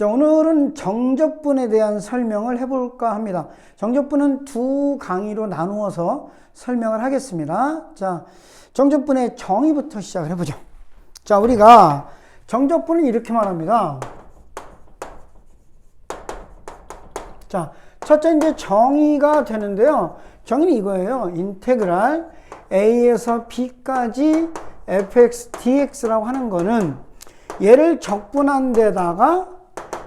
자, 오늘은 정적분에 대한 설명을 해볼까 합니다. 정적분은 두 강의로 나누어서 설명을 하겠습니다. 자, 정적분의 정의부터 시작을 해보죠. 자, 우리가 정적분을 이렇게 말합니다. 자, 첫째 이제 정의가 되는데요. 정의는 이거예요. 인테그랄 a에서 b까지 fx dx라고 하는 거는 얘를 적분한 데다가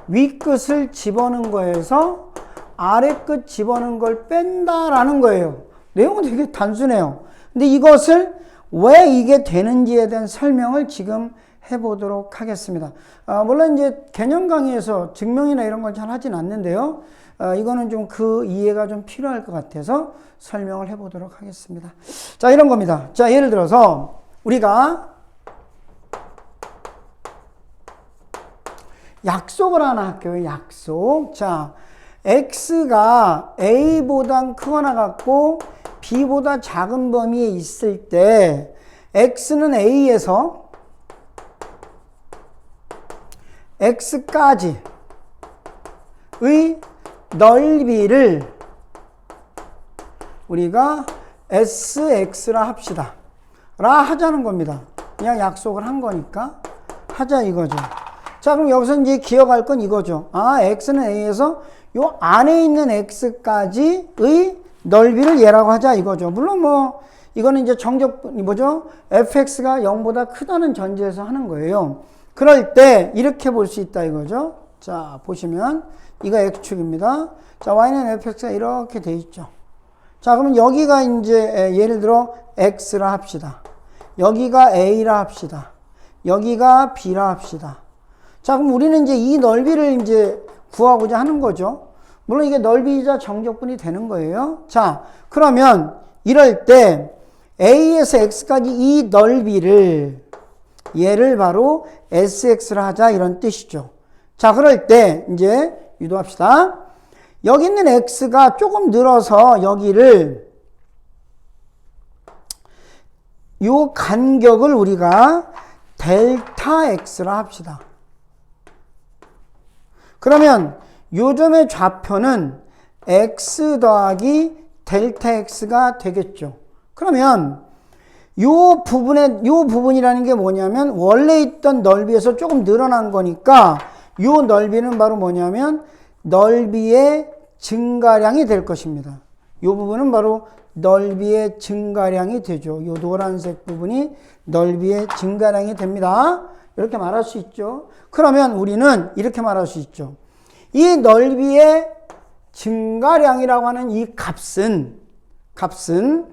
위 끝을 집어넣은 거에서 아래 끝 집어넣은 걸 뺀다라는 거예요. 내용은 되게 단순해요. 근데 이것을 왜 이게 되는지에 대한 설명을 지금 해보도록 하겠습니다. 아, 물론 이제 개념 강의에서 증명이나 이런 걸 잘 하진 않는데요. 아, 이거는 좀 그 이해가 좀 필요할 것 같아서 설명을 해보도록 하겠습니다. 자, 이런 겁니다. 자, 예를 들어서 우리가 약속을 하나 할게요. 약속. 자, x가 a보다 크거나 같고 b보다 작은 범위에 있을 때 x는 a에서 x까지의 넓이를 우리가 sx라 합시다. 라 하자는 겁니다. 그냥 약속을 한 거니까 하자 이거죠. 자, 그럼 여기서 이제 기억할 건 이거죠. 아, x는 a에서 요 안에 있는 x까지의 넓이를 얘라고 하자 이거죠. 물론 뭐 이거는 이제 정적 뭐죠? fx가 0보다 크다는 전제에서 하는 거예요. 그럴 때 이렇게 볼 수 있다 이거죠. 자, 보시면 이거 x축입니다. 자, y는 fx가 이렇게 돼 있죠. 자, 그러면 여기가 이제 예를 들어 x라 합시다. 여기가 a라 합시다. 여기가 b라 합시다. 자, 그럼 우리는 이제 이 넓이를 이제 구하고자 하는 거죠. 물론 이게 넓이이자 정적분이 되는 거예요. 자, 그러면 이럴 때 a에서 x까지 이 넓이를 얘를 바로 sx라 하자 이런 뜻이죠. 자, 그럴 때 이제 유도합시다. 여기 있는 x가 조금 늘어서 여기를 요 간격을 우리가 델타 x라 합시다. 그러면 요점의 좌표는 x 더하기 델타 x가 되겠죠. 그러면 요 부분에 요 부분이라는 게 뭐냐면 원래 있던 넓이에서 조금 늘어난 거니까 요 넓이는 바로 뭐냐면 넓이의 증가량이 될 것입니다. 요 부분은 바로 넓이의 증가량이 되죠. 요 노란색 부분이 넓이의 증가량이 됩니다. 이렇게 말할 수 있죠. 그러면 우리는 이렇게 말할 수 있죠. 이 넓이의 증가량이라고 하는 이 값은 값은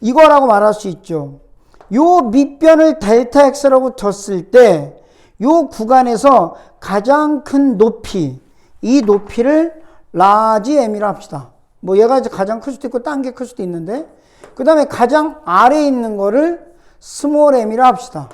이거라고 말할 수 있죠. 요 밑변을 델타 x라고 뒀을 때 요 구간에서 가장 큰 높이 이 높이를 라지 m이라 합시다. 뭐 얘가 이제 가장 클 수도 있고 딴 게 클 수도 있는데 그 다음에 가장 아래에 있는 거를 스몰 m이라 합시다.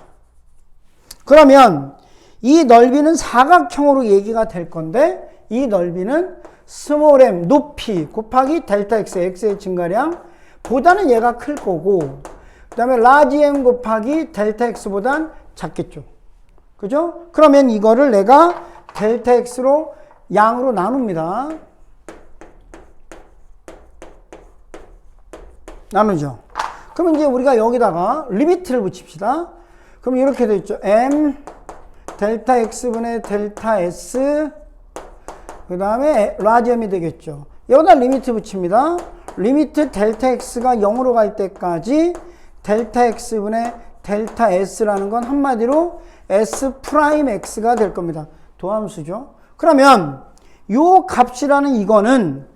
그러면 이 넓이는 사각형으로 얘기가 될 건데 이 넓이는 스몰 m 높이 곱하기 델타 x x의 증가량 보다는 얘가 클 거고 그 다음에 라지 m 곱하기 델타 x보단 작겠죠. 그죠? 그러면 이거를 내가 델타 x로 양으로 나눕니다. 나누죠. 그럼 이제 우리가 여기다가 리미트를 붙입시다. 그럼 이렇게 돼 있죠. m 델타 x분의 델타 s 그 다음에 라지엄이 되겠죠. 여기다 리미트 붙입니다. 리미트 델타 x가 0으로 갈 때까지 델타 x분의 델타 s라는 건 한마디로 s 프라임 x가 될 겁니다. 도함수죠. 그러면 요 값이라는 이거는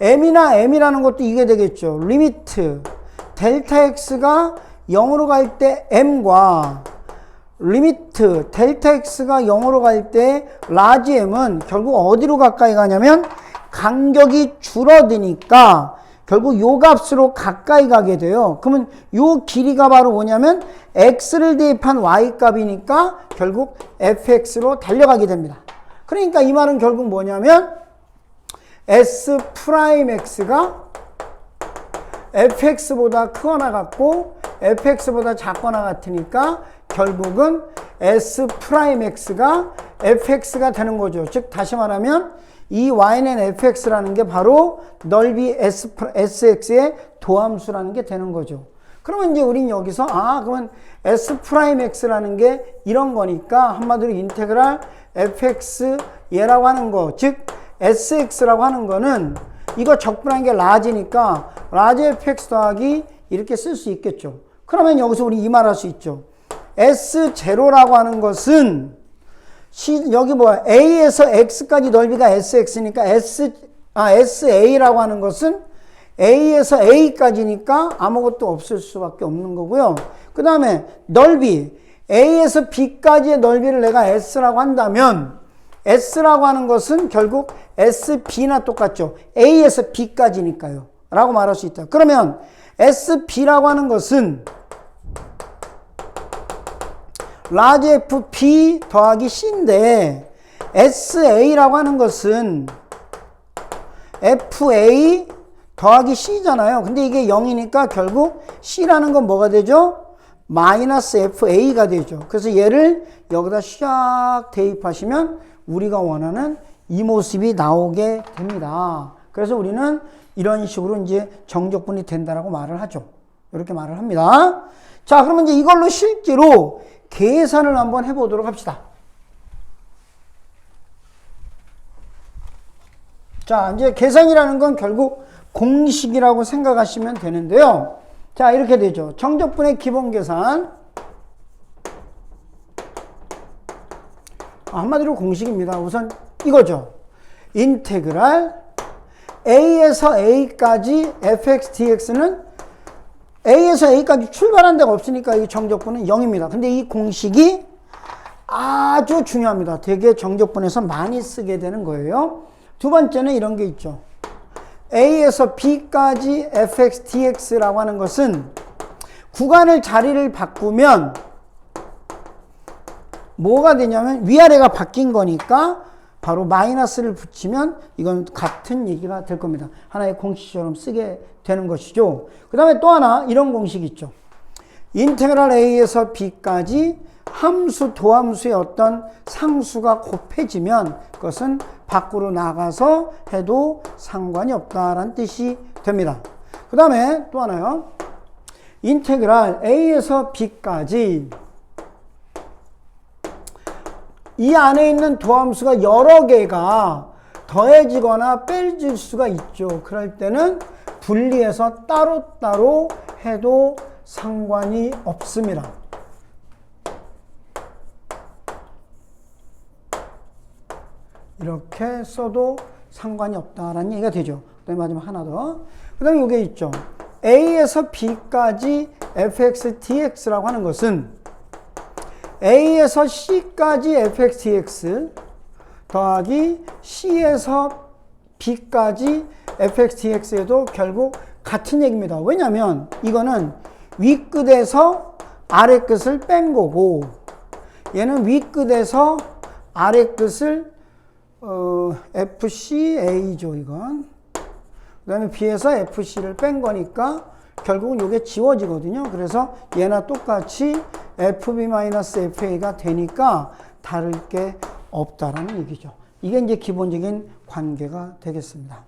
m이나 m이라는 것도 이게 되겠죠. 리미트 델타 x가 0으로 갈 때 m과 리미트 델타 x가 0으로 갈 때 라지 m은 결국 어디로 가까이 가냐면 간격이 줄어드니까 결국 요 값으로 가까이 가게 돼요. 그러면 요 길이가 바로 뭐냐면 x를 대입한 y 값이니까 결국 fx로 달려가게 됩니다. 그러니까 이 말은 결국 뭐냐면 s 프라임 x가 fx보다 크거나 같고 fx보다 작거나 같으니까 결국은 s 프라임 x가 fx가 되는 거죠. 즉 다시 말하면 이 y는 fx라는 게 바로 넓이 s, sx의 도함수라는 게 되는 거죠. 그러면 이제 우린 여기서 아 그러면 s 프라임 x라는 게 이런 거니까 한마디로 인테그랄 fx 얘라고 하는 거, 즉 sx라고 하는 거는 이거 적분한 게 라지니까 라지 fx 더하기 이렇게 쓸 수 있겠죠. 그러면 여기서 우리 이 말 할 수 있죠. S0라고 하는 것은 시, 여기 뭐야 A에서 X까지 넓이가 SX니까 S, 아, SA라고 하는 것은 A에서 A까지니까 아무것도 없을 수밖에 없는 거고요. 그 다음에 넓이 A에서 B까지의 넓이를 내가 S라고 한다면 S라고 하는 것은 결국 SB나 똑같죠. A에서 B까지니까요. 라고 말할 수 있다. 그러면 SB라고 하는 것은 라지 FB 더하기 C인데 SA라고 하는 것은 FA 더하기 C잖아요. 근데 이게 0이니까 결국 C라는 건 뭐가 되죠? 마이너스 FA가 되죠. 그래서 얘를 여기다 샥 대입하시면 우리가 원하는 이 모습이 나오게 됩니다. 그래서 우리는 이런 식으로 이제 정적분이 된다라고 말을 하죠. 이렇게 말을 합니다. 자, 그러면 이제 이걸로 실제로 계산을 한번 해보도록 합시다. 자, 이제 계산이라는 건 결국 공식이라고 생각하시면 되는데요. 자, 이렇게 되죠. 정적분의 기본 계산. 아, 한마디로 공식입니다. 우선 이거죠. 인테그랄 a에서 a까지 fx dx는 a에서 a까지 출발한 데가 없으니까 이 정적분은 0입니다. 근데 이 공식이 아주 중요합니다. 되게 정적분에서 많이 쓰게 되는 거예요. 두 번째는 이런 게 있죠. a에서 b까지 fx dx라고 하는 것은 구간을 자리를 바꾸면 뭐가 되냐면 위아래가 바뀐 거니까 바로 마이너스를 붙이면 이건 같은 얘기가 될 겁니다. 하나의 공식처럼 쓰게 되는 것이죠. 그 다음에 또 하나 이런 공식이 있죠. 인테그랄 a에서 b까지 함수 도함수의 어떤 상수가 곱해지면 그것은 밖으로 나가서 해도 상관이 없다라는 뜻이 됩니다. 그 다음에 또 하나요. 인테그랄 a에서 b까지 이 안에 있는 도함수가 여러 개가 더해지거나 빼질 수가 있죠. 그럴 때는 분리해서 따로따로 해도 상관이 없습니다. 이렇게 써도 상관이 없다라는 얘기가 되죠. 그 다음에 마지막 하나 더. 그 다음에 이게 있죠. A에서 B까지 fx dx라고 하는 것은 A에서 C까지 fx dx 더하기 C에서 B까지 fx dx에도 결국 같은 얘기입니다. 왜냐하면 이거는 윗끝에서 아래 끝을 뺀 거고 얘는 윗끝에서 아래 끝을 어, FCA죠 이건 그 다음에 B에서 FC를 뺀 거니까 결국은 이게 지워지거든요. 그래서 얘나 똑같이 FB-FA가 되니까 다를 게 없다라는 얘기죠. 이게 이제 기본적인 관계가 되겠습니다.